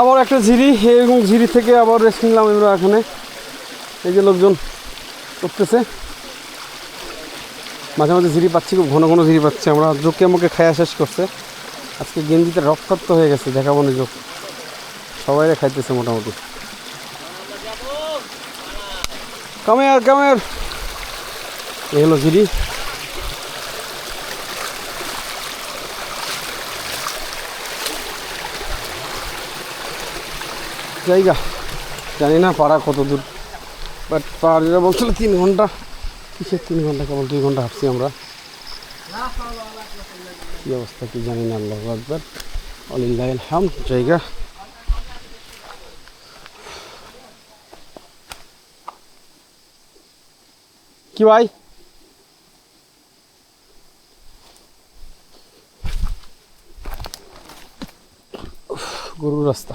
আবার একটা ঝিরি এবং ঝিরি থেকে আবার রেস্ট নিলাম আমরা এখানে। এই যে লোকজন করতেছে মাঝে মাঝে ঝিরি পাচ্ছি, খুব ঘন ঘন ঝিরি পাচ্ছি। আমরা জোকে মুখে খায়া শেষ করছে। আজকে গেঞ্জিতে রক্তাক্ত হয়ে গেছে, দেখাবো না জোক। সবাই খাইতেছে মোটামুটি। কামের কামের হলো ঝিরি। জায়গা, জানি না পাড়া কত দূর। বাট যেটা বলছিল, তিন ঘণ্টা। কিসের তিন ঘণ্টা? কেবল দুই ঘণ্টা হাঁটছি আমরা। কি অবস্থা কি জানি না আল্লাহ আকবর আলিল্লাহ হাম জায়গা। কি ভাই? গরুর রাস্তা।